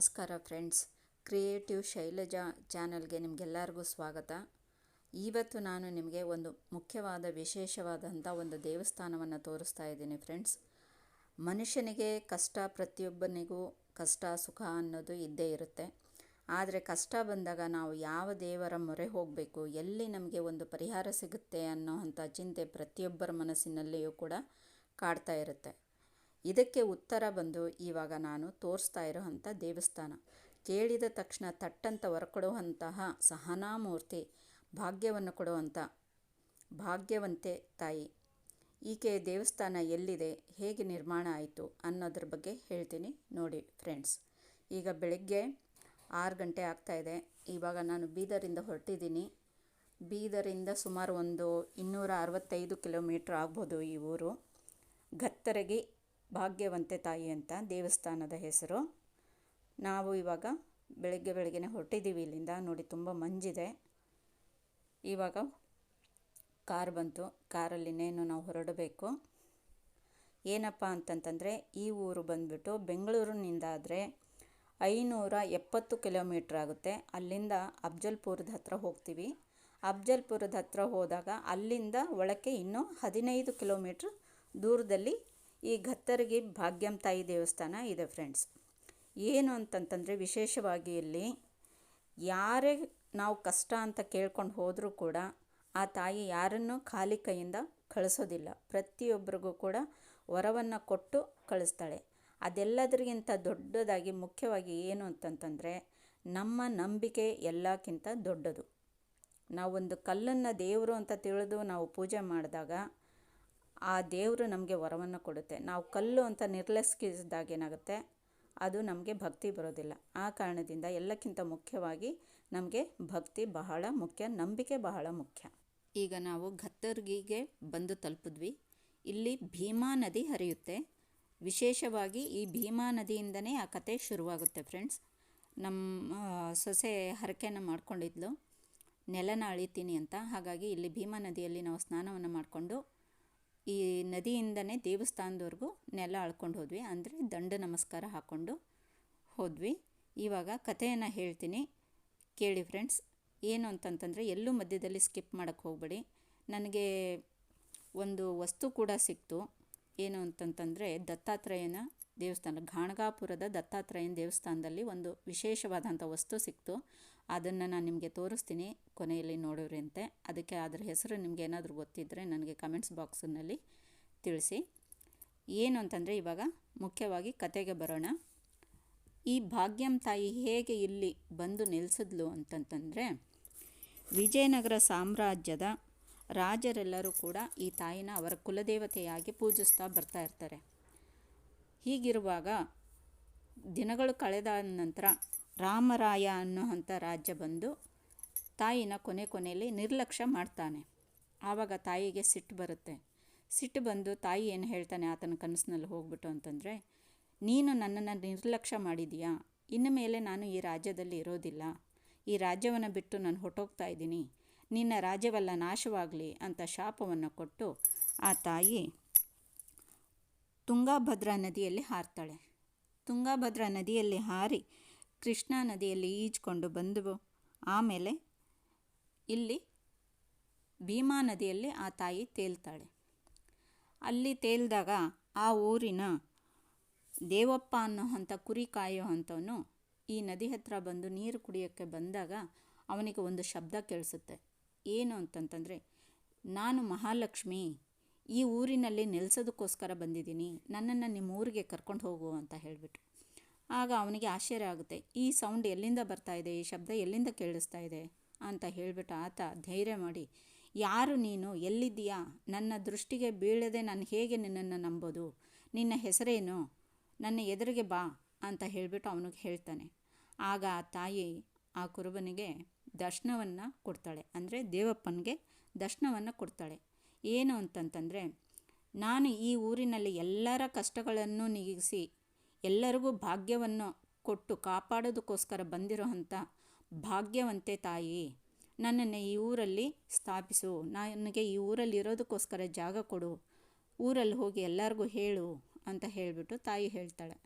ನಮಸ್ಕಾರ friends. Creative Shailaja ಚಾನಲ್ಗೆ ನಿಮಗೆಲ್ಲರಿಗೂ ಸ್ವಾಗತ. ಇವತ್ತು ನಾನು ನಿಮಗೆ ಒಂದು ಮುಖ್ಯವಾದ, ವಿಶೇಷವಾದಂಥ ಒಂದು ದೇವಸ್ಥಾನವನ್ನು ತೋರಿಸ್ತಾ ಇದ್ದೀನಿ ಫ್ರೆಂಡ್ಸ್. ಮನುಷ್ಯನಿಗೆ ಕಷ್ಟ ಪ್ರತಿಯೊಬ್ಬನಿಗೂ ಕಷ್ಟ, ಸುಖ ಅನ್ನೋದು ಇದ್ದೇ ಇರುತ್ತೆ. ಆದರೆ ಕಷ್ಟ ಬಂದಾಗ ನಾವು ಯಾವ ದೇವರ ಮೊರೆ ಹೋಗಬೇಕು, ಎಲ್ಲಿ ನಮಗೆ ಒಂದು ಪರಿಹಾರ ಸಿಗುತ್ತೆ ಅನ್ನೋ ಚಿಂತೆ ಪ್ರತಿಯೊಬ್ಬರ ಮನಸ್ಸಿನಲ್ಲಿಯೂ ಕೂಡ ಕಾಡ್ತಾ ಇರುತ್ತೆ. ಇದಕ್ಕೆ ಉತ್ತರ ಬಂದು ಇವಾಗ ನಾನು ತೋರಿಸ್ತಾ ಇರೋವಂಥ ದೇವಸ್ಥಾನ. ಕೇಳಿದ ತಕ್ಷಣ ತಟ್ಟಂತ ಹೊರಕೊಡುವಂತಹ ಸಹನಾಮೂರ್ತಿ ಭಾಗ್ಯವನ್ನು ಕೊಡುವಂಥ ಭಾಗ್ಯವಂತೆ ತಾಯಿ. ಈಕೆ ದೇವಸ್ಥಾನ ಎಲ್ಲಿದೆ, ಹೇಗೆ ನಿರ್ಮಾಣ ಆಯಿತು ಅನ್ನೋದ್ರ ಬಗ್ಗೆ ಹೇಳ್ತೀನಿ ನೋಡಿ ಫ್ರೆಂಡ್ಸ್. ಈಗ ಬೆಳಗ್ಗೆ ಆರು ಗಂಟೆ ಆಗ್ತಾಯಿದೆ ಇವಾಗ ನಾನು ಬೀದರಿಂದ ಹೊರಟಿದ್ದೀನಿ. ಬೀದರಿಂದ ಸುಮಾರು ಒಂದು ಇನ್ನೂರ ಅರವತ್ತೈದು ಕಿಲೋಮೀಟ್ರ್ ಆಗ್ಬೋದು ಈ ಊರು. ಗತ್ತರಗಿ ಭಾಗ್ಯವಂತೆ ತಾಯಿ ಅಂತ ದೇವಸ್ಥಾನದ ಹೆಸರು. ನಾವು ಇವಾಗ ಬೆಳಗ್ಗೆ ಬೆಳಗ್ಗೆನೆ ಹೊರಟಿದ್ದೀವಿ ಇಲ್ಲಿಂದ. ನೋಡಿ, ತುಂಬ ಮಂಜಿದೆ. ಇವಾಗ ಕಾರ್ ಬಂತು. ಕಾರಲ್ಲಿನೇನು ನಾವು ಹೊರಡಬೇಕು. ಏನಪ್ಪ ಅಂತಂತಂದರೆ, ಈ ಊರು ಬಂದುಬಿಟ್ಟು ಬೆಂಗಳೂರಿನಿಂದ ಆದರೆ ಐನೂರ ಎಪ್ಪತ್ತು ಕಿಲೋಮೀಟ್ರ್ ಆಗುತ್ತೆ. ಅಲ್ಲಿಂದ ಅಫ್ಜಲ್ಪುರದ ಹತ್ರ ಹೋಗ್ತೀವಿ. ಅಫ್ಜಲ್ಪುರದ ಹತ್ರ ಹೋದಾಗ ಅಲ್ಲಿಂದ ಒಳಕ್ಕೆ ಇನ್ನೂ ಹದಿನೈದು ಕಿಲೋಮೀಟ್ರ್ ದೂರದಲ್ಲಿ ಈ ಘತ್ತರಿಗೆ ಭಾಗ್ಯಂ ತಾಯಿ ದೇವಸ್ಥಾನ ಇದೆ ಫ್ರೆಂಡ್ಸ್ ಏನು ಅಂತಂತಂದರೆ ವಿಶೇಷವಾಗಿ ಇಲ್ಲಿ ಯಾರೇ ನಾವು ಕಷ್ಟ ಅಂತ ಕೇಳ್ಕೊಂಡು ಹೋದರೂ ಕೂಡ ಆ ತಾಯಿ ಯಾರನ್ನೂ ಖಾಲಿ ಕೈಯಿಂದ ಕಳಿಸೋದಿಲ್ಲ. ಪ್ರತಿಯೊಬ್ಬರಿಗೂ ಕೂಡ ವರವನ್ನು ಕೊಟ್ಟು ಕಳಿಸ್ತಾಳೆ. ಅದೆಲ್ಲದರಿಗಿಂತ ದೊಡ್ಡದಾಗಿ ಮುಖ್ಯವಾಗಿ ಏನು ಅಂತಂತಂದರೆ ನಮ್ಮ ನಂಬಿಕೆ ಎಲ್ಲಕ್ಕಿಂತ ದೊಡ್ಡದು. ನಾವೊಂದು ಕಲ್ಲನ್ನು ದೇವರು ಅಂತ ತಿಳಿದು ನಾವು ಪೂಜೆ ಮಾಡಿದಾಗ ಆ ದೇವರು ನಮಗೆ ವರವನ್ನು ಕೊಡುತ್ತೆ. ನಾವು ಕಲ್ಲು ಅಂತ ನಿರ್ಲಕ್ಷಿಸಿದಾಗ ಏನಾಗುತ್ತೆ? ಅದು ನಮಗೆ ಭಕ್ತಿ ಬರೋದಿಲ್ಲ. ಆ ಕಾರಣದಿಂದ ಎಲ್ಲಕ್ಕಿಂತ ಮುಖ್ಯವಾಗಿ ನಮಗೆ ಭಕ್ತಿ ಬಹಳ ಮುಖ್ಯ, ನಂಬಿಕೆ ಬಹಳ ಮುಖ್ಯ. ಈಗ ನಾವು ಗತ್ತರ್ಗಿಗೆ ಬಂದು ತಲುಪಿದ್ವಿ. ಇಲ್ಲಿ ಭೀಮಾ ನದಿ ಹರಿಯುತ್ತೆ. ವಿಶೇಷವಾಗಿ ಈ ಭೀಮಾ ನದಿಯಿಂದನೇ ಆ ಕತೆ ಶುರುವಾಗುತ್ತೆ ಫ್ರೆಂಡ್ಸ್. ನಮ್ಮ ಸೊಸೆ ಹರಕೆಯನ್ನು ಮಾಡ್ಕೊಂಡಿದ್ಲು. ನೆಲನ ಅಳಿತೀನಿ ಅಂತ. ಹಾಗಾಗಿ ಇಲ್ಲಿ ಭೀಮಾ ನದಿಯಲ್ಲಿ ನಾವು ಸ್ನಾನವನ್ನು ಮಾಡಿಕೊಂಡು ಈ ನದಿಯಿಂದನೇ ದೇವಸ್ಥಾನದವರೆಗೂ ನೆಲ ಅಳ್ಕೊಂಡು ಹೋದ್ವಿ. ಅಂದರೆ ದಂಡ ನಮಸ್ಕಾರ ಹಾಕ್ಕೊಂಡು ಹೋದ್ವಿ. ಇವಾಗ ಕಥೆಯನ್ನು ಹೇಳ್ತೀನಿ. ಕೇಳಿ ಫ್ರೆಂಡ್ಸ್ ಏನು ಅಂತಂತಂದರೆ ಎಲ್ಲೂ ಮಧ್ಯದಲ್ಲಿ ಸ್ಕಿಪ್ ಮಾಡೋಕ್ಕೆ ಹೋಗಬೇಡಿ. ನನಗೆ ಒಂದು ವಸ್ತು ಕೂಡ ಸಿಕ್ತು. ಏನು ಅಂತಂತಂದರೆ ದತ್ತಾತ್ರೇಯನ ದೇವಸ್ಥಾನ, ಘಾಣಗಾಪುರದ ದತ್ತಾತ್ರೇಯನ ದೇವಸ್ಥಾನದಲ್ಲಿ ಒಂದು ವಿಶೇಷವಾದಂಥ ವಸ್ತು ಸಿಕ್ತು. ಅದನ್ನು ನಾನು ನಿಮಗೆ ತೋರಿಸ್ತೀನಿ ಕೊನೆಯಲ್ಲಿ ನೋಡೋರಂತೆ ಅದಕ್ಕೆ ಅದರ ಹೆಸರು ನಿಮಗೆ ಏನಾದರೂ ಗೊತ್ತಿದ್ದರೆ ನನಗೆ ಕಮೆಂಟ್ಸ್ ಬಾಕ್ಸಿನಲ್ಲಿ ತಿಳಿಸಿ. ಏನು ಅಂತಂದರೆ ಇವಾಗ ಮುಖ್ಯವಾಗಿ ಕತೆಗೆ ಬರೋಣ. ಈ ಭಾಗ್ಯಂ ತಾಯಿ ಹೇಗೆ ಇಲ್ಲಿ ಬಂದು ನಿಲ್ಲಿಸಿದ್ಲು ಅಂತಂತಂದರೆ, ವಿಜಯನಗರ ಸಾಮ್ರಾಜ್ಯದ ರಾಜರೆಲ್ಲರೂ ಕೂಡ ಈ ತಾಯಿನ ಅವರ ಕುಲದೇವತೆಯಾಗಿ ಪೂಜಿಸ್ತಾ ಬರ್ತಾ ಇರ್ತಾರೆ. ಹೀಗಿರುವಾಗ ದಿನಗಳು ಕಳೆದ ನಂತರ ರಾಮರಾಯ ಅನ್ನೋ ಅಂಥ ರಾಜ್ಯ ಬಂದು ತಾಯಿನ ಕೊನೆ ಕೊನೆಯಲ್ಲಿ ನಿರ್ಲಕ್ಷ್ಯ ಮಾಡ್ತಾನೆ. ಆವಾಗ ತಾಯಿಗೆ ಸಿಟ್ಟು ಬರುತ್ತೆ. ಸಿಟ್ಟು ಬಂದು ತಾಯಿ ಏನು ಹೇಳ್ತಾನೆ ಆತನ ಕನಸಿನಲ್ಲಿ ಹೋಗ್ಬಿಟ್ಟು ಅಂತಂದರೆ, ನೀನು ನನ್ನನ್ನು ನಿರ್ಲಕ್ಷ್ಯ ಮಾಡಿದೀಯಾ ಇನ್ನು ಮೇಲೆ ನಾನು ಈ ರಾಜ್ಯದಲ್ಲಿ ಇರೋದಿಲ್ಲ. ಈ ರಾಜ್ಯವನ್ನು ಬಿಟ್ಟು ನಾನು ಹೊಟ್ಟೋಗ್ತಾ ಇದ್ದೀನಿ. ನಿನ್ನ ರಾಜ್ಯವೆಲ್ಲ ನಾಶವಾಗಲಿ ಅಂತ ಶಾಪವನ್ನು ಕೊಟ್ಟು ಆ ತಾಯಿ ತುಂಗಾಭದ್ರಾ ನದಿಯಲ್ಲಿ ಹಾರ್ತಾಳೆ. ತುಂಗಾಭದ್ರಾ ನದಿಯಲ್ಲಿ ಹಾರಿ ಕೃಷ್ಣಾ ನದಿಯಲ್ಲಿ ಈಜ್ಕೊಂಡು ಬಂದು ಆಮೇಲೆ ಇಲ್ಲಿ ಭೀಮಾ ನದಿಯಲ್ಲಿ ಆ ತಾಯಿ ತೇಲ್ತಾಳೆ. ಅಲ್ಲಿ ತೇಲಿದಾಗ ಆ ಊರಿನ ದೇವಪ್ಪ ಅನ್ನೋ ಅಂಥ ಕುರಿ ಕಾಯೋ ಅಂಥವನು ಈ ನದಿ ಹತ್ರ ಬಂದು ನೀರು ಕುಡಿಯೋಕ್ಕೆ ಬಂದಾಗ ಅವನಿಗೆ ಒಂದು ಶಬ್ದ ಕೇಳಿಸುತ್ತೆ. ಏನು ಅಂತಂತಂದರೆ, ನಾನು ಮಹಾಲಕ್ಷ್ಮಿ, ಈ ಊರಿನಲ್ಲಿ ನೆಲೆಸೋದಕ್ಕೋಸ್ಕರ ಬಂದಿದ್ದೀನಿ. ನನ್ನನ್ನು ನಿಮ್ಮ ಊರಿಗೆ ಕರ್ಕೊಂಡು ಹೋಗು ಅಂತ ಹೇಳಿಬಿಟ್ಟು ಆಗ ಅವನಿಗೆ ಆಶ್ಚರ್ಯ ಆಗುತ್ತೆ, ಈ ಸೌಂಡ್ ಎಲ್ಲಿಂದ ಬರ್ತಾ ಇದೆ, ಈ ಶಬ್ದ ಎಲ್ಲಿಂದ ಕೇಳಿಸ್ತಾ ಇದೆ ಅಂತ ಹೇಳಿಬಿಟ್ಟು ಆತ ಧೈರ್ಯ ಮಾಡಿ, ಯಾರು ನೀನು, ಎಲ್ಲಿದ್ದೀಯಾ? ನನ್ನ ದೃಷ್ಟಿಗೆ ಬೀಳದೆ ನಾನು ಹೇಗೆ ನಿನ್ನನ್ನು ನಂಬೋದು? ನಿನ್ನ ಹೆಸರೇನು? ನನ್ನ ಎದುರಿಗೆ ಬಾ ಅಂತ ಹೇಳಿಬಿಟ್ಟು ಅವನಿಗೆ ಹೇಳ್ತಾನೆ. ಆಗ ಆ ತಾಯಿ ಆ ಕುರುಬನಿಗೆ ದರ್ಶನವನ್ನು ಕೊಡ್ತಾಳೆ, ಅಂದರೆ ದೇವಪ್ಪನಿಗೆ ದರ್ಶನವನ್ನು ಕೊಡ್ತಾಳೆ. ಏನು ಅಂತಂತಂದರೆ, ನಾನು ಈ ಊರಿನಲ್ಲಿ ಎಲ್ಲರ ಕಷ್ಟಗಳನ್ನು ನೀಗಿಸಿ ಎಲ್ಲರಿಗೂ ಭಾಗ್ಯವನ್ನು ಕೊಟ್ಟು ಕಾಪಾಡೋದಕ್ಕೋಸ್ಕರ ಬಂದಿರೋ ಭಾಗ್ಯವಂತೆ ತಾಯಿ, ನನ್ನನ್ನು ಈ ಊರಲ್ಲಿ ಸ್ಥಾಪಿಸು. ನನಗೆ ಈ ಊರಲ್ಲಿ ಇರೋದಕ್ಕೋಸ್ಕರ ಜಾಗ ಕೊಡು. ಊರಲ್ಲಿ ಹೋಗಿ ಎಲ್ಲರಿಗೂ ಹೇಳು ಅಂತ ಹೇಳಿಬಿಟ್ಟು ತಾಯಿ ಹೇಳ್ತಾಳೆ.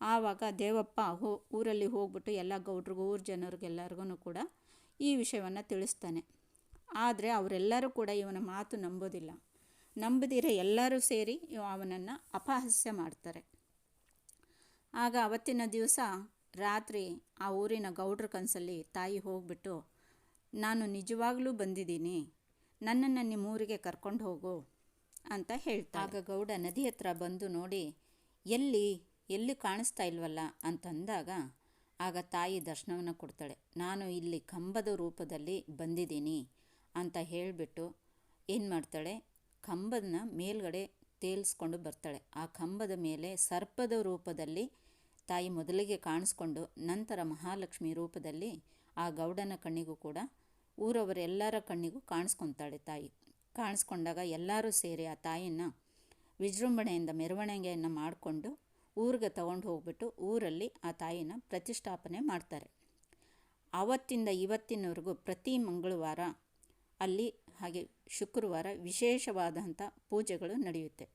ಆವಾಗ ದೇವಪ್ಪ ಹೋ, ಊರಲ್ಲಿ ಹೋಗ್ಬಿಟ್ಟು ಎಲ್ಲ ಗೌಡ್ರಿಗೂ, ಊರ ಜನರಿಗೆಲ್ಲರಿಗೂ ಕೂಡ ಈ ವಿಷಯವನ್ನು ತಿಳಿಸ್ತಾನೆ. ಆದರೆ ಅವರೆಲ್ಲರೂ ಕೂಡ ಇವನ ಮಾತು ನಂಬೋದಿಲ್ಲ. ನಂಬದಿರ ಎಲ್ಲರೂ ಸೇರಿ ಅವನನ್ನು ಅಪಹಾಸ್ಯ ಮಾಡ್ತಾರೆ. ಆಗ ಅವತ್ತಿನ ದಿವಸ ರಾತ್ರಿ ಆ ಊರಿನ ಗೌಡ್ರ ಕನಸಲ್ಲಿ ತಾಯಿ ಹೋಗ್ಬಿಟ್ಟು, ನಾನು ನಿಜವಾಗ್ಲೂ ಬಂದಿದ್ದೀನಿ. ನನ್ನನ್ನು ನಿಮ್ಮೂರಿಗೆ ಕರ್ಕೊಂಡು ಹೋಗು ಅಂತ ಹೇಳ್ತಾ ಆಗ ಗೌಡ ನದಿ ಹತ್ರ ಬಂದು ನೋಡಿ, ಎಲ್ಲಿ ಎಲ್ಲಿ ಕಾಣಿಸ್ತಾ ಇಲ್ವಲ್ಲ? ಅಂತಂದಾಗ, ಆಗ ತಾಯಿ ದರ್ಶನವನ್ನು ಕೊಡ್ತಾಳೆ. ನಾನು ಇಲ್ಲಿ ಕಂಬದ ರೂಪದಲ್ಲಿ ಬಂದಿದ್ದೀನಿ ಅಂತ ಹೇಳಿಬಿಟ್ಟು ಏನು ಮಾಡ್ತಾಳೆ? ಕಂಬದನ್ನ ಮೇಲ್ಗಡೆ ತೇಲಿಸ್ಕೊಂಡು ಬರ್ತಾಳೆ. ಆ ಕಂಬದ ಮೇಲೆ ಸರ್ಪದ ರೂಪದಲ್ಲಿ ತಾಯಿ ಮೊದಲಿಗೆ ಕಾಣಿಸ್ಕೊಂಡು ನಂತರ ಮಹಾಲಕ್ಷ್ಮಿ ರೂಪದಲ್ಲಿ ಆ ಗೌಡನ ಕಣ್ಣಿಗೂ ಕೂಡ ಊರವರೆಲ್ಲರ ಕಣ್ಣಿಗೂ ಕಾಣಿಸ್ಕೊತಾಳೆ ತಾಯಿ. ಕಾಣಿಸ್ಕೊಂಡಾಗ ಎಲ್ಲರೂ ಸೇರಿ ಆ ತಾಯಿಯನ್ನು ವಿಜೃಂಭಣೆಯಿಂದ ಮೆರವಣಿಗೆಯನ್ನು ಮಾಡಿಕೊಂಡು ಊರಿಗೆ ತಗೊಂಡು ಹೋಗ್ಬಿಟ್ಟು ಊರಲ್ಲಿ ಆ ತಾಯಿನ ಪ್ರತಿಷ್ಠಾಪನೆ ಮಾಡ್ತಾರೆ. ಆವತ್ತಿಂದ ಇವತ್ತಿನವರೆಗೂ ಪ್ರತಿ ಮಂಗಳವಾರ ಅಲ್ಲಿ ಹಾಗೆ ಶುಕ್ರವಾರ ವಿಶೇಷವಾದಂಥ ಪೂಜೆಗಳು ನಡೆಯುತ್ತೆ.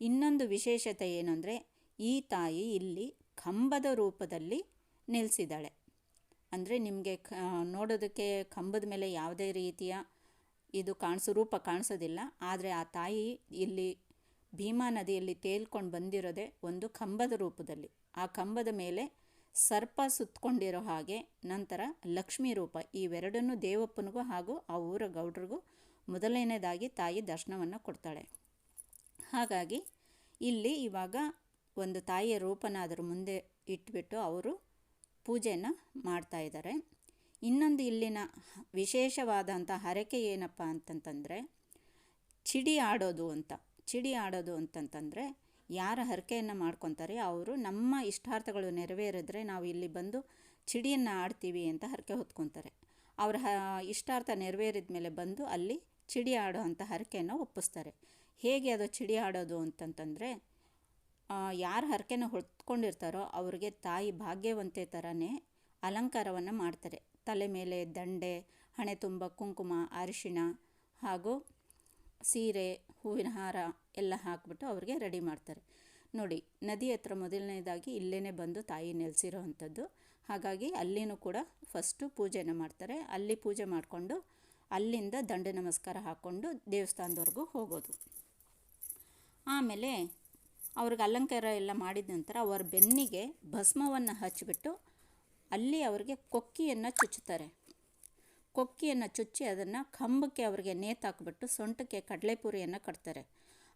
ಇನ್ನೊಂದು ವಿಶೇಷತೆ ಏನಂದರೆ ಈ ತಾಯಿ ಇಲ್ಲಿ ಕಂಬದ ರೂಪದಲ್ಲಿ ನಿಲ್ಲಿಸಿದ್ದಾಳೆ ಅಂದರೆ ನಿಮಗೆ ನೋಡೋದಕ್ಕೆ ಕಂಬದ ಮೇಲೆ ಯಾವುದೇ ರೀತಿಯ ಇದು ಕಾಣಿಸೋ, ರೂಪ ಕಾಣಿಸೋದಿಲ್ಲ. ಆದರೆ ಆ ತಾಯಿ ಇಲ್ಲಿ ಭೀಮಾ ನದಿಯಲ್ಲಿ ತೇಲ್ಕೊಂಡು ಬಂದಿರೋದೇ ಒಂದು ಕಂಬದ ರೂಪದಲ್ಲಿ. ಆ ಕಂಬದ ಮೇಲೆ ಸರ್ಪ ಸುತ್ತಕೊಂಡಿರೋ ಹಾಗೆ ನಂತರ ಲಕ್ಷ್ಮೀ ರೂಪ. ಇವೆರಡನ್ನೂ ದೇವಪ್ಪನಿಗೂ ಹಾಗೂ ಆ ಊರ ಗೌಡ್ರಿಗೂ ಮೊದಲನೇದಾಗಿ ತಾಯಿ ದರ್ಶನವನ್ನು ಕೊಡ್ತಾಳೆ. ಹಾಗಾಗಿ ಇಲ್ಲಿ ಇವಾಗ ಒಂದು ತಾಯಿಯ ರೂಪನ ಮುಂದೆ ಇಟ್ಬಿಟ್ಟು ಅವರು ಪೂಜೆಯನ್ನು ಮಾಡ್ತಾ ಇದ್ದಾರೆ. ಇನ್ನೊಂದು ಇಲ್ಲಿನ ವಿಶೇಷವಾದಂಥ ಹರಕೆ ಏನಪ್ಪ ಅಂತಂತಂದರೆ, ಚಿಡಿ ಆಡೋದು ಅಂತ. ಚಿಡಿ ಆಡೋದು ಅಂತಂತಂದರೆ, ಯಾರ ಹರಕೆಯನ್ನು ಮಾಡ್ಕೊತಾರೆ, ಅವರು ನಮ್ಮ ಇಷ್ಟಾರ್ಥಗಳು ನೆರವೇರಿದ್ರೆ ನಾವು ಇಲ್ಲಿ ಬಂದು ಚಿಡಿಯನ್ನು ಆಡ್ತೀವಿ ಅಂತ ಹರಕೆ ಹೊತ್ಕೊತಾರೆ. ಅವರ ಇಷ್ಟಾರ್ಥ ನೆರವೇರಿದ ಮೇಲೆ ಬಂದು ಅಲ್ಲಿ ಚಿಡಿ ಆಡೋ ಅಂಥ ಹರಕೆಯನ್ನು ಒಪ್ಪಿಸ್ತಾರೆ. ಹೇಗೆ ಅದು ಚಿಡಿ ಆಡೋದು ಅಂತಂತಂದರೆ ಯಾರು ಹರಕೆನ ಹೊತ್ಕೊಂಡಿರ್ತಾರೋ ಅವ್ರಿಗೆ ತಾಯಿ ಭಾಗ್ಯವಂತೆ ಥರನೇ ಅಲಂಕಾರವನ್ನು ಮಾಡ್ತಾರೆ. ತಲೆ ಮೇಲೆ ದಂಡೆ, ಹಣೆ ತುಂಬ, ಕುಂಕುಮ, ಅರಿಶಿಣ ಹಾಗೂ ಸೀರೆ, ಹೂವಿನ ಹಾರ ಎಲ್ಲ ಹಾಕ್ಬಿಟ್ಟು ಅವ್ರಿಗೆ ರೆಡಿ ಮಾಡ್ತಾರೆ. ನೋಡಿ, ನದಿ ಹತ್ರ ಮೊದಲನೇದಾಗಿ ಇಲ್ಲೇ ಬಂದು ತಾಯಿ ನೆಲೆಸಿರೋ ಅಂಥದ್ದು. ಹಾಗಾಗಿ ಅಲ್ಲಿನೂ ಕೂಡ ಫಸ್ಟು ಪೂಜೆನ ಮಾಡ್ತಾರೆ. ಅಲ್ಲಿ ಪೂಜೆ ಮಾಡಿಕೊಂಡು ಅಲ್ಲಿಂದ ದಂಡ ನಮಸ್ಕಾರ ಹಾಕ್ಕೊಂಡು ದೇವಸ್ಥಾನದವರೆಗೂ ಹೋಗೋದು. ಆಮೇಲೆ ಅವ್ರಿಗೆ ಅಲಂಕಾರ ಎಲ್ಲ ಮಾಡಿದ ನಂತರ ಅವರ ಬೆನ್ನಿಗೆ ಭಸ್ಮವನ್ನು ಹಚ್ಚಿಬಿಟ್ಟು ಅಲ್ಲಿ ಅವರಿಗೆ ಕೊಕ್ಕಿಯನ್ನು ಚುಚ್ಚುತ್ತಾರೆ. ಕೊಕ್ಕಿಯನ್ನು ಚುಚ್ಚಿ ಅದನ್ನು ಕಂಬಕ್ಕೆ ಅವರಿಗೆ ನೇತಾಕ್ಬಿಟ್ಟು ಸೊಂಟಕ್ಕೆ ಕಡಲೆಪುರಿಯನ್ನು ಕಟ್ತಾರೆ.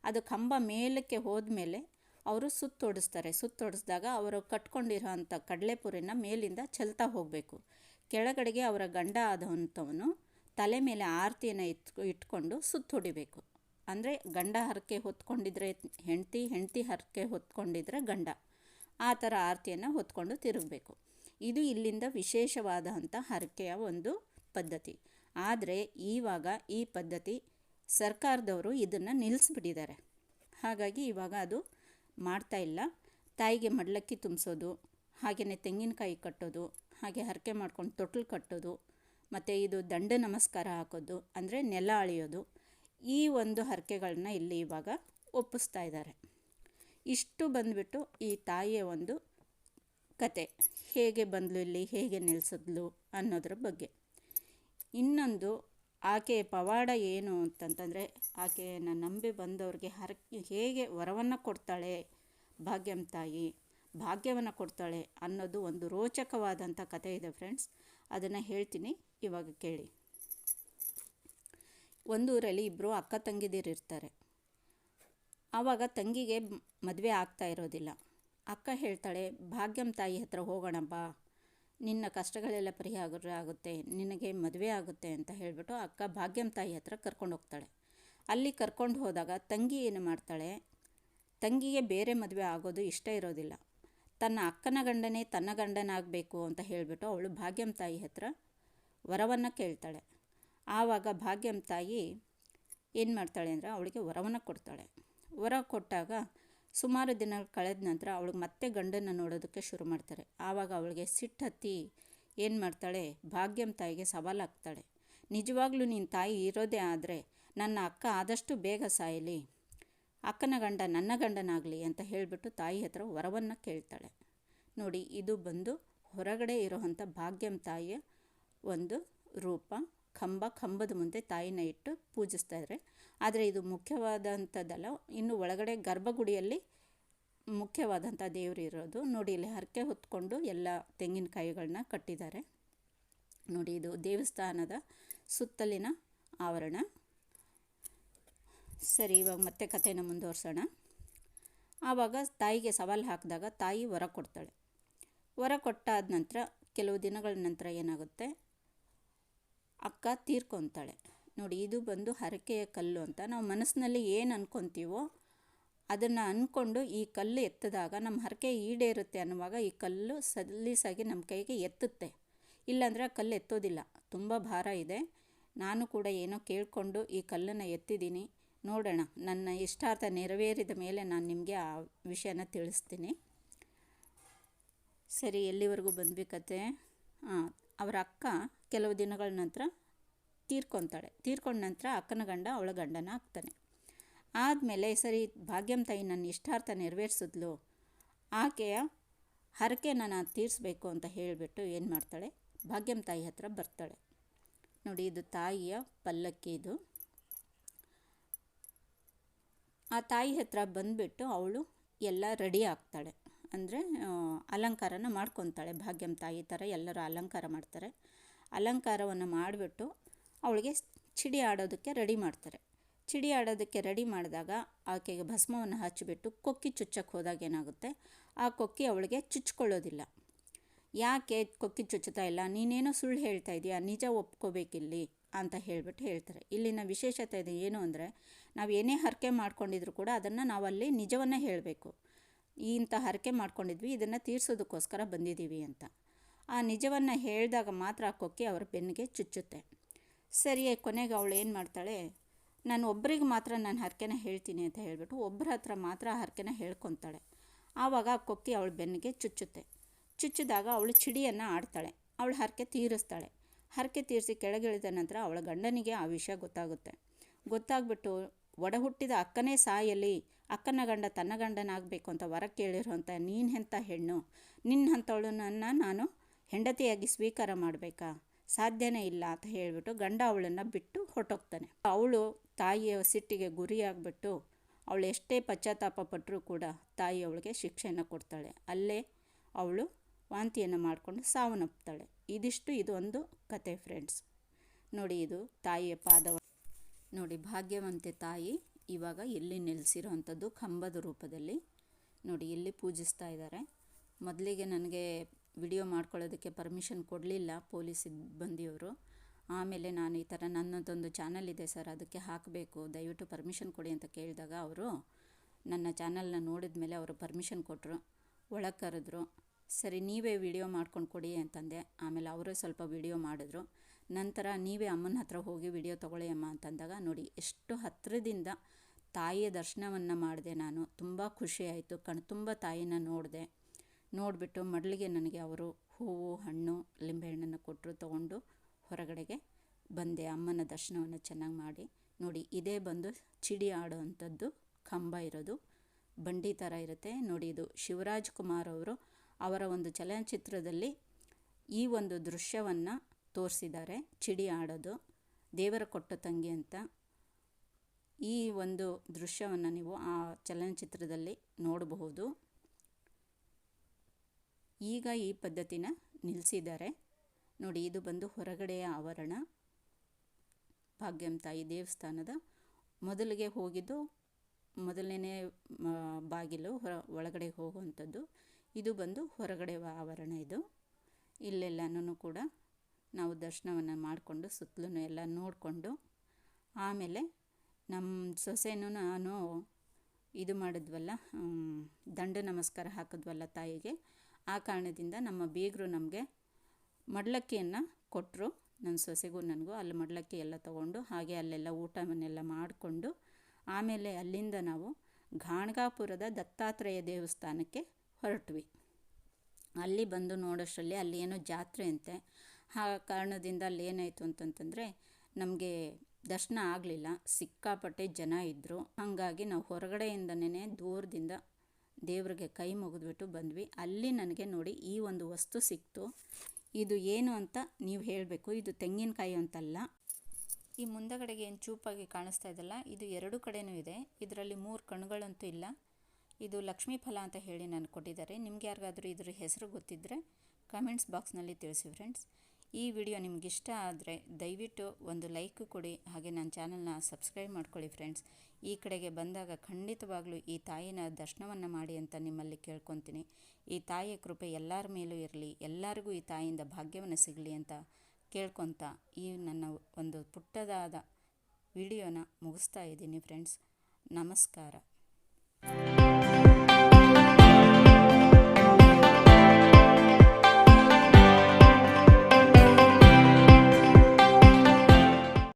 ಅದು ಕಂಬ ಮೇಲಕ್ಕೆ ಹೋದ ಮೇಲೆ ಅವರು ಸುತ್ತೊಡಿಸ್ತಾರೆ. ಸುತ್ತೊಡಿಸಿದಾಗ ಅವರು ಕಟ್ಕೊಂಡಿರೋ ಅಂಥ ಕಡಲೆಪುರಿನ ಮೇಲಿಂದ ಚೆಲ್ತಾ ಹೋಗಬೇಕು. ಕೆಳಗಡೆಗೆ ಅವರ ಗಂಡ ಆದಂಥವನು ತಲೆ ಮೇಲೆ ಆರತಿಯನ್ನು ಇಟ್ ಇಟ್ಕೊಂಡು ಸುತ್ತೊಡಿಬೇಕು. ಅಂದರೆ ಗಂಡ ಹರಕೆ ಹೊತ್ಕೊಂಡಿದ್ರೆ ಹೆಂಡತಿ ಹೆಂಡತಿ ಹರಕೆ ಹೊತ್ಕೊಂಡಿದ್ರೆ ಗಂಡ. ಆ ಥರ ಆರತಿಯನ್ನು ಹೊತ್ಕೊಂಡು ತಿರುಗಬೇಕು. ಇದು ಇಲ್ಲಿಂದ ವಿಶೇಷವಾದಂಥ ಹರಕೆಯ ಒಂದು ಪದ್ಧತಿ. ಆದರೆ ಇವಾಗ ಈ ಪದ್ಧತಿ ಸರ್ಕಾರದವರು ಇದನ್ನು ನಿಲ್ಲಿಸ್ಬಿಟ್ಟಿದ್ದಾರೆ ಹಾಗಾಗಿ ಇವಾಗ ಅದು ಮಾಡ್ತಾ ಇಲ್ಲ. ತಾಯಿಗೆ ಮಡ್ಲಕ್ಕಿ ತುಂಬಿಸೋದು ಹಾಗೆಯೇ ತೆಂಗಿನಕಾಯಿ ಕಟ್ಟೋದು, ಹಾಗೆ ಹರಕೆ ಮಾಡ್ಕೊಂಡು ತೊಟ್ಲು ಕಟ್ಟೋದು, ಮತ್ತು ಇದು ದಂಡ ನಮಸ್ಕಾರ ಹಾಕೋದು, ಅಂದರೆ ನೆಲ ಅಳಿಯೋದು ಈ ಒಂದು ಹರಕೆಗಳನ್ನ ಇಲ್ಲಿ ಇವಾಗ ಒಪ್ಪಿಸ್ತಾ ಇದ್ದಾರೆ. ಇಷ್ಟು ಬಂದುಬಿಟ್ಟು ಈ ತಾಯಿಯ ಒಂದು ಕತೆ. ಹೇಗೆ ಬಂದಳು ಇಲ್ಲಿ? ಹೇಗೆ ನೆಲೆಸಿದ್ಲು ಅನ್ನೋದ್ರ ಬಗ್ಗೆ. ಇನ್ನೊಂದು ಆಕೆಯ ಪವಾಡ ಏನು ಅಂತಂತಂದರೆ, ಆಕೆಯನ್ನು ನಂಬಿ ಬಂದವ್ರಿಗೆ ಹರ, ಹೇಗೆ ವರವನ್ನು ಕೊಡ್ತಾಳೆ ಭಾಗ್ಯಂ ತಾಯಿ, ಭಾಗ್ಯವನ್ನು ಕೊಡ್ತಾಳೆ ಅನ್ನೋದು ಒಂದು ರೋಚಕವಾದಂಥ ಕತೆ ಇದೆ ಫ್ರೆಂಡ್ಸ್. ಅದನ್ನು ಹೇಳ್ತೀನಿ ಇವಾಗ ಕೇಳಿ. ಒಂದು ಊರಲ್ಲಿ ಇಬ್ಬರು ಅಕ್ಕ ತಂಗಿದಿರು ಇರ್ತಾರೆ. ಆವಾಗ ತಂಗಿಗೆ ಮದುವೆ ಆಗ್ತಾ ಇರೋದಿಲ್ಲ. ಅಕ್ಕ ಹೇಳ್ತಾಳೆ, ಭಾಗ್ಯಂ ತಾಯಿ ಹತ್ರ ಹೋಗೋಣ ಬಾ. ನಿನ್ನ ಕಷ್ಟಗಳೆಲ್ಲ ಪರಿಹಾರ ಆಗುತ್ತೆ. ನಿನಗೆ ಮದುವೆ ಆಗುತ್ತೆ ಅಂತ ಹೇಳಿಬಿಟ್ಟು ಅಕ್ಕ ಭಾಗ್ಯಂ ತಾಯಿ ಹತ್ರ ಕರ್ಕೊಂಡು ಹೋಗ್ತಾಳೆ. ಅಲ್ಲಿ ಕರ್ಕೊಂಡು ಹೋದಾಗ ತಂಗಿ ಏನು ಮಾಡ್ತಾಳೆ, ತಂಗಿಗೆ ಬೇರೆ ಮದುವೆ ಆಗೋದು ಇಷ್ಟ ಇರೋದಿಲ್ಲ. ತನ್ನ ಅಕ್ಕನ ಗಂಡನೇ ತನ್ನ ಗಂಡನಾಗಬೇಕು ಅಂತ ಹೇಳಿಬಿಟ್ಟು ಅವಳು ಭಾಗ್ಯಂ ತಾಯಿ ಹತ್ರ ವರವನ್ನು ಕೇಳ್ತಾಳೆ. ಆವಾಗ ಭಾಗ್ಯಮ್ಮ ತಾಯಿ ಏನು ಮಾಡ್ತಾಳೆ ಅಂದರೆ ಅವಳಿಗೆ ವರವನ್ನು ಕೊಡ್ತಾಳೆ. ವರ ಕೊಟ್ಟಾಗ ಸುಮಾರು ದಿನ ಕಳೆದ ನಂತರ ಅವಳಿಗೆ ಮತ್ತೆ ಗಂಡನ್ನು ನೋಡೋದಕ್ಕೆ ಶುರು ಮಾಡ್ತಾರೆ. ಆವಾಗ ಅವಳಿಗೆ ಸಿಟ್ಟು ಹತ್ತಿ ಏನು ಮಾಡ್ತಾಳೆ ಭಾಗ್ಯಮ್ಮ ತಾಯಿಗೆ ಸವಾಲಾಗ್ತಾಳೆ ನಿಜವಾಗ್ಲೂ ನಿನ್ನ ತಾಯಿ ಇರೋದೇ ಆದರೆ ನನ್ನ ಅಕ್ಕ ಆದಷ್ಟು ಬೇಗ ಸಾಯಲಿ, ಅಕ್ಕನ ಗಂಡ ನನ್ನ ಗಂಡನಾಗಲಿ ಅಂತ ಹೇಳಿಬಿಟ್ಟು ತಾಯಿ ಹತ್ರ ವರವನ್ನು ಕೇಳ್ತಾಳೆ. ನೋಡಿ, ಇದು ಬಂದು ಹೊರಗಡೆ ಇರೋವಂಥ ಭಾಗ್ಯಂ ತಾಯಿಯ ಒಂದು ರೂಪ. ಕಂಬ ಕಂಬದ ಮುಂದೆ ತಾಯಿನ ಇಟ್ಟು ಪೂಜಿಸ್ತಾ ಇದ್ದಾರೆ. ಆದರೆ ಇದು ಮುಖ್ಯವಾದಂಥದ್ದಲ್ಲ. ಇನ್ನು ಒಳಗಡೆ ಗರ್ಭಗುಡಿಯಲ್ಲಿ ಮುಖ್ಯವಾದಂಥ ದೇವರು ಇರೋದು. ನೋಡಿ, ಇಲ್ಲಿ ಹರಕೆ ಹೊತ್ಕೊಂಡು ಎಲ್ಲ ತೆಂಗಿನಕಾಯಿಗಳನ್ನ ಕಟ್ಟಿದ್ದಾರೆ. ನೋಡಿ, ಇದು ದೇವಸ್ಥಾನದ ಸುತ್ತಲಿನ ಆವರಣ. ಸರಿ, ಇವಾಗ ಮತ್ತೆ ಕಥೆನ ಮುಂದುವರ್ಸೋಣ. ಆವಾಗ ತಾಯಿಗೆ ಸವಾಲು ಹಾಕಿದಾಗ ತಾಯಿ ವರ ಕೊಡ್ತಾಳೆ. ವರ ಕೊಟ್ಟಾದ ನಂತರ, ಕೆಲವು ದಿನಗಳ ನಂತರ ಏನಾಗುತ್ತೆ? ಅಕ್ಕ ತೀರ್ಕೊತಾಳೆ. ನೋಡಿ, ಇದು ಬಂದು ಹರಕೆಯ ಕಲ್ಲು ಅಂತ ನಾವು ಮನಸ್ಸಿನಲ್ಲಿ ಏನು ಅನ್ಕೊತೀವೋ ಅದನ್ನು ಅಂದ್ಕೊಂಡು ಈ ಕಲ್ಲು ಎತ್ತಿದಾಗ ನಮ್ಮ ಹರಕೆ ಈಡೇರುತ್ತೆ ಅನ್ನುವಾಗ ಈ ಕಲ್ಲು ಸಲೀಸಾಗಿ ನಮ್ಮ ಕೈಗೆ ಎತ್ತುತ್ತೆ. ಇಲ್ಲಾಂದರೆ ಆ ಕಲ್ಲು ಎತ್ತೋದಿಲ್ಲ. ತುಂಬ ಭಾರ ಇದೆ. ನಾನು ಕೂಡ ಏನೋ ಕೇಳಿಕೊಂಡು ಈ ಕಲ್ಲನ್ನು ಎತ್ತಿದ್ದೀನಿ. ನೋಡೋಣ. ನನ್ನ ಇಷ್ಟಾರ್ಥ ನೆರವೇರಿದ ಮೇಲೆ ನಾನು ನಿಮಗೆ ಆ ವಿಷಯನ ತಿಳಿಸ್ತೀನಿ. ಸರಿ, ಎಲ್ಲಿವರೆಗೂ ಬಂದ್ವಿ ಕತೆ? ಹಾಂ ಅವರ ಅಕ್ಕ ಕೆಲವು ದಿನಗಳ ನಂತರ ತೀರ್ಕೊತಾಳೆ. ತೀರ್ಕೊಂಡ ನಂತರ ಅಕ್ಕನ ಗಂಡ ಅವಳ ಗಂಡನ ಆಗ್ತಾನೆ. ಆದಮೇಲೆ ಸರಿ, ಭಾಗ್ಯಂ ತಾಯಿ ನನ್ನ ಇಷ್ಟಾರ್ಥ ನೆರವೇರಿಸಿದ್ಲು. ಆಕೆಯ ಹರಕೆ ನಾನು ತೀರಿಸ್ಬೇಕು ಅಂತ ಹೇಳಿಬಿಟ್ಟು ಏನು ಮಾಡ್ತಾಳೆ? ಭಾಗ್ಯಂ ತಾಯಿ ಹತ್ರ ಬರ್ತಾಳೆ. ನೋಡಿ, ಇದು ತಾಯಿಯ ಪಲ್ಲಕ್ಕಿ ಇದು. ಆ ತಾಯಿ ಹತ್ರ ಬಂದುಬಿಟ್ಟು ಅವಳು ಎಲ್ಲ ರೆಡಿ ಆಗ್ತಾಳೆ. ಅಂದರೆ ಅಲಂಕಾರನ ಮಾಡ್ಕೊತಾಳೆ. ಭಾಗ್ಯಂ ತಾಯಿ ಥರ ಎಲ್ಲರೂ ಅಲಂಕಾರ ಮಾಡ್ತಾರೆ. ಅಲಂಕಾರವನ್ನು ಮಾಡಿಬಿಟ್ಟು ಅವಳಿಗೆ ಚಿಡಿ ಆಡೋದಕ್ಕೆ ರೆಡಿ ಮಾಡ್ತಾರೆ. ಚಿಡಿ ಆಡೋದಕ್ಕೆ ರೆಡಿ ಮಾಡಿದಾಗ ಆಕೆಗೆ ಭಸ್ಮವನ್ನು ಹಚ್ಚಿಬಿಟ್ಟು ಕೊಕ್ಕಿ ಚುಚ್ಚಕ್ಕೆ ಹೋದಾಗ ಏನಾಗುತ್ತೆ? ಆ ಕೊಕ್ಕಿ ಅವಳಿಗೆ ಚುಚ್ಕೊಳ್ಳೋದಿಲ್ಲ. ಯಾಕೆ ಕೊಕ್ಕಿ ಚುಚ್ಚುತ್ತಾ ಇಲ್ಲ? ನೀನೇನೋ ಸುಳ್ಳು ಹೇಳ್ತಾ ಇದೆಯಾ? ನಿಜ ಒಪ್ಕೋಬೇಕಿಲ್ಲಿ? ಅಂತ ಹೇಳ್ಬಿಟ್ಟು ಹೇಳ್ತಾರೆ. ಇಲ್ಲಿನ ವಿಶೇಷತೆ ಇದೆ ಏನು ಅಂದರೆ, ನಾವು ಏನೇ ಹರಕೆ ಮಾಡ್ಕೊಂಡಿದ್ರು ಕೂಡ ಅದನ್ನು ನಾವಲ್ಲಿ ನಿಜವನ್ನೇ ಹೇಳಬೇಕು. ಇಂಥ ಹರಕೆ ಮಾಡ್ಕೊಂಡಿದ್ವಿ, ಇದನ್ನು ತೀರಿಸೋದಕ್ಕೋಸ್ಕರ ಬಂದಿದ್ದೀವಿ ಅಂತ. ಆ ನಿಜವನ್ನು ಹೇಳಿದಾಗ ಮಾತ್ರ ಆ ಅವ್ರ ಬೆನ್ನಿಗೆ ಚುಚ್ಚುತ್ತೆ. ಸರಿಯೇ ಕೊನೆಗೆ ಅವಳು ಏನು ಮಾಡ್ತಾಳೆ, ನಾನು ಒಬ್ಬರಿಗೆ ಮಾತ್ರ ನಾನು ಹರಕೆನ ಹೇಳ್ತೀನಿ ಅಂತ ಹೇಳಿಬಿಟ್ಟು ಒಬ್ಬರ ಹತ್ರ ಮಾತ್ರ ಹರಕೆನ ಹೇಳ್ಕೊತಾಳೆ. ಆವಾಗ ಕೊಕ್ಕಿ ಅವಳ ಬೆನ್ನಿಗೆ ಚುಚ್ಚುತ್ತೆ. ಚುಚ್ಚಿದಾಗ ಅವಳು ಚಿಡಿಯನ್ನು ಆಡ್ತಾಳೆ. ಅವಳು ಹರಕೆ ತೀರಿಸ್ತಾಳೆ. ಹರಕೆ ತೀರಿಸಿ ಕೆಳಗಿಳಿದ ನಂತರ ಅವಳ ಗಂಡನಿಗೆ ಆ ವಿಷಯ ಗೊತ್ತಾಗುತ್ತೆ. ಗೊತ್ತಾಗ್ಬಿಟ್ಟು ಒಡ ಹುಟ್ಟಿದ ಅಕ್ಕನೇ ಸಾಯಲಿ, ಅಕ್ಕನ ಗಂಡ ತನ್ನ ಗಂಡನಾಗಬೇಕು ಅಂತ ವರ ಕೇಳಿರುವಂಥ ನೀನು ಎಂಥ ಹೆಣ್ಣು? ನಿನ್ನ ಅಂಥವಳನ್ನ ನಾನು ಹೆಂಡತಿಯಾಗಿ ಸ್ವೀಕಾರ ಮಾಡಬೇಕಾ? ಸಾಧ್ಯನೇ ಇಲ್ಲ ಅಂತ ಹೇಳಿಬಿಟ್ಟು ಗಂಡ ಅವಳನ್ನು ಬಿಟ್ಟು ಹೊಟ್ಟೋಗ್ತಾನೆ ಅವಳು ತಾಯಿಯ ಸಿಟ್ಟಿಗೆ ಗುರಿಯಾಗಿಬಿಟ್ಟು ಅವಳು ಎಷ್ಟೇ ಪಶ್ಚಾತ್ತಾಪ ಪಟ್ಟರೂ ಕೂಡ ತಾಯಿ ಅವಳಿಗೆ ಶಿಕ್ಷೆಯನ್ನು ಕೊಡ್ತಾಳೆ. ಅಲ್ಲೇ ಅವಳು ವಾಂತಿಯನ್ನು ಮಾಡಿಕೊಂಡು ಸಾವನ್ನಪ್ತಾಳೆ ಇದಿಷ್ಟು ಇದು ಒಂದು ಕತೆ ಫ್ರೆಂಡ್ಸ್ ನೋಡಿ, ಇದು ತಾಯಿಯ ಪಾದ ನೋಡಿ, ಭಾಗ್ಯವಂತೆ ತಾಯಿ, ಇವಾಗ ಎಲ್ಲಿ ನೆಲೆಸಿರೋ ಅಂಥದ್ದು ಕಂಬದ ರೂಪದಲ್ಲಿ. ನೋಡಿ ಇಲ್ಲಿ ಪೂಜಿಸ್ತಾ ಇದ್ದಾರೆ. ಮೊದಲಿಗೆ ನನಗೆ ವಿಡಿಯೋ ಮಾಡ್ಕೊಳ್ಳೋದಕ್ಕೆ ಪರ್ಮಿಷನ್ ಕೊಡಲಿಲ್ಲ ಪೊಲೀಸ್ ಸಿಬ್ಬಂದಿಯವರು. ಆಮೇಲೆ ನಾನು ಈ ಥರ ನನ್ನದೊಂದು ಚಾನಲ್ ಇದೆ ಸರ್, ಅದಕ್ಕೆ ಹಾಕಬೇಕು. ದಯವಿಟ್ಟು ಪರ್ಮಿಷನ್ ಕೊಡಿ ಅಂತ ಕೇಳಿದಾಗ ಅವರು ನನ್ನ ಚಾನಲ್ನ ನೋಡಿದ ಮೇಲೆ ಅವರು ಪರ್ಮಿಷನ್ ಕೊಟ್ಟರು ಒಳಗೆ ಕರೆದ್ರು, ಸರಿ, ನೀವೇ ವಿಡಿಯೋ ಮಾಡ್ಕೊಂಡು ಕೊಡಿ ಅಂತಂದೆ. ಆಮೇಲೆ ಅವರೇ ಸ್ವಲ್ಪ ವಿಡಿಯೋ ಮಾಡಿದ್ರು. ನಂತರ ನೀವೇ ಅಮ್ಮನ ಹತ್ರ ಹೋಗಿ ವಿಡಿಯೋ ತೊಗೊಳ್ಳಿ ಅಮ್ಮ ಅಂತಂದಾಗ, ನೋಡಿ ಎಷ್ಟು ಹತ್ತಿರದಿಂದ ತಾಯಿಯ ದರ್ಶನವನ್ನು ಮಾಡಿದೆ ನಾನು. ತುಂಬ ಖುಷಿಯಾಯಿತು ಕಣ್ ತುಂಬ ತಾಯಿನ ನೋಡಿದೆ. ನೋಡಿಬಿಟ್ಟು ಮಡಲಿಗೆ ನನಗೆ ಅವರು ಹೂವು, ಹಣ್ಣು, ಲಿಂಬೆಹಣ್ಣನ್ನು ಕೊಟ್ಟರು ತೊಗೊಂಡು ಹೊರಗಡೆಗೆ ಬಂದೆ. ಅಮ್ಮನ ದರ್ಶನವನ್ನು ಚೆನ್ನಾಗಿ ಮಾಡಿ. ನೋಡಿ ಇದೇ ಬಂದು ಚಿಡಿ ಆಡುವಂಥದ್ದು ಕಂಬ ಇರೋದು. ಬಂಡಿ ಥರ ಇರುತ್ತೆ. ನೋಡಿ ಇದು ಶಿವರಾಜ್ ಕುಮಾರ್ ಅವರು ಅವರ ಒಂದು ಚಲನಚಿತ್ರದಲ್ಲಿ ಈ ಒಂದು ದೃಶ್ಯವನ್ನು ತೋರಿಸಿದ್ದಾರೆ, ಚಿಡಿ ಆಡೋದು, ದೇವರ ಕೊಟ್ಟ ತಂಗಿ ಅಂತ. ಈ ಒಂದು ದೃಶ್ಯವನ್ನು ನೀವು ಆ ಚಲನಚಿತ್ರದಲ್ಲಿ ನೋಡಬಹುದು. ಈಗ ಈ ಪದ್ಧತಿನ ನಿಲ್ಲಿಸಿದ್ದಾರೆ ನೋಡಿ, ಇದು ಬಂದು ಹೊರಗಡೆಯ ಆವರಣ. ಭಾಗ್ಯಂ ತಾಯಿ ದೇವಸ್ಥಾನದ ಮೊದಲಿಗೆ ಹೋಗಿದ್ದು ಮೊದಲನೇ ಬಾಗಿಲು ಹೊರ, ಒಳಗಡೆ ಹೋಗುವಂಥದ್ದು. ಇದು ಬಂದು ಹೊರಗಡೆ ಆವರಣ ಇದು. ಇಲ್ಲೆಲ್ಲನೂ ಕೂಡ ನಾವು ದರ್ಶನವನ್ನು ಮಾಡಿಕೊಂಡು ಸುತ್ತಲೂ ಎಲ್ಲ ನೋಡಿಕೊಂಡು ಆಮೇಲೆ ನಮ್ಮ ಸೊಸೆನೂ ನಾನು ಇದು ಮಾಡಿದ್ವಲ್ಲ ದಂಡ ನಮಸ್ಕಾರ ಹಾಕಿದ್ವಲ್ಲ ತಾಯಿಗೆ. ಆ ಕಾರಣದಿಂದ ನಮ್ಮ ಬೀಗರು ನಮಗೆ ಮಡ್ಲಕ್ಕಿಯನ್ನು ಕೊಟ್ಟರು ನನ್ನ ಸೊಸೆಗೂ ನನಗೂ ಅಲ್ಲಿ ಮಡ್ಲಕ್ಕಿ ಎಲ್ಲ ತಗೊಂಡು ಹಾಗೆ ಅಲ್ಲೆಲ್ಲ ಊಟವನ್ನೆಲ್ಲ ಮಾಡಿಕೊಂಡು ಆಮೇಲೆ ಅಲ್ಲಿಂದ ನಾವು ಘಾಣಗಾಪುರದ ದತ್ತಾತ್ರೇಯ ದೇವಸ್ಥಾನಕ್ಕೆ ಹೊರಟ್ವಿ. ಅಲ್ಲಿ ಬಂದು ನೋಡೋಷ್ಟರಲ್ಲಿ ಅಲ್ಲಿ ಏನೋ ಜಾತ್ರೆ ಅಂತೆ. ಆ ಕಾರಣದಿಂದ ಅಲ್ಲಿ ಏನಾಯಿತು ಅಂತಂತಂದರೆ ನಮಗೆ ದರ್ಶನ ಆಗಲಿಲ್ಲ, ಸಿಕ್ಕಾಪಟ್ಟೆ ಜನ ಇದ್ದರು ಹಾಗಾಗಿ ನಾವು ಹೊರಗಡೆಯಿಂದನೇ ದೂರದಿಂದ ದೇವರಿಗೆ ಕೈ ಮುಗಿದ್ಬಿಟ್ಟು ಬಂದ್ವಿ. ಅಲ್ಲಿ ನನಗೆ ನೋಡಿ ಈ ಒಂದು ವಸ್ತು ಸಿಕ್ತು. ಇದು ಏನು ಅಂತ ನೀವು ಹೇಳಬೇಕು. ಇದು ತೆಂಗಿನಕಾಯಿ ಅಂತಲ್ಲ. ಈ ಮುಂದಗಡೆಗೆ ಏನು ಚೂಪಾಗಿ ಕಾಣಿಸ್ತಾ ಇದೆಲ್ಲ ಇದು ಎರಡು ಕಡೆನೂ ಇದೆ. ಇದರಲ್ಲಿ ಮೂರು ಕಣ್ಣುಗಳಂತೂ ಇಲ್ಲ. ಇದು ಲಕ್ಷ್ಮೀ ಫಲ ಅಂತ ಹೇಳಿ ನಾನು ಕೊಟ್ಟಿದ್ದಾರೆ. ನಿಮ್ಗೆ ಯಾರಿಗಾದರೂ ಇದ್ರ ಹೆಸರು ಗೊತ್ತಿದ್ದರೆ ಕಮೆಂಟ್ಸ್ ಬಾಕ್ಸ್ನಲ್ಲಿ ತಿಳಿಸಿ ಫ್ರೆಂಡ್ಸ್ ಈ ವಿಡಿಯೋ ನಿಮಗಿಷ್ಟ ಆದರೆ ದಯವಿಟ್ಟು ಒಂದು ಲೈಕ್ ಕೊಡಿ, ಹಾಗೆ ನನ್ನ ಚಾನಲ್ನ ಸಬ್ಸ್ಕ್ರೈಬ್ ಮಾಡ್ಕೊಳ್ಳಿ ಫ್ರೆಂಡ್ಸ್. ಈ ಕಡೆಗೆ ಬಂದಾಗ ಖಂಡಿತವಾಗ್ಲೂ ಈ ತಾಯಿನ ದರ್ಶನವನ್ನು ಮಾಡಿ ಅಂತ ನಿಮ್ಮಲ್ಲಿ ಕೇಳ್ಕೊತೀನಿ. ಈ ತಾಯಿಯ ಕೃಪೆ ಎಲ್ಲರ ಮೇಲೂ ಇರಲಿ, ಎಲ್ಲರಿಗೂ ಈ ತಾಯಿಯಿಂದ ಭಾಗ್ಯವನ್ನು ಸಿಗಲಿ ಅಂತ ಕೇಳ್ಕೊತ ಈ ನನ್ನ ಒಂದು ಪುಟ್ಟದಾದ ವಿಡಿಯೋನ ಮುಗಿಸ್ತಾ ಇದ್ದೀನಿ ಫ್ರೆಂಡ್ಸ್. ನಮಸ್ಕಾರ.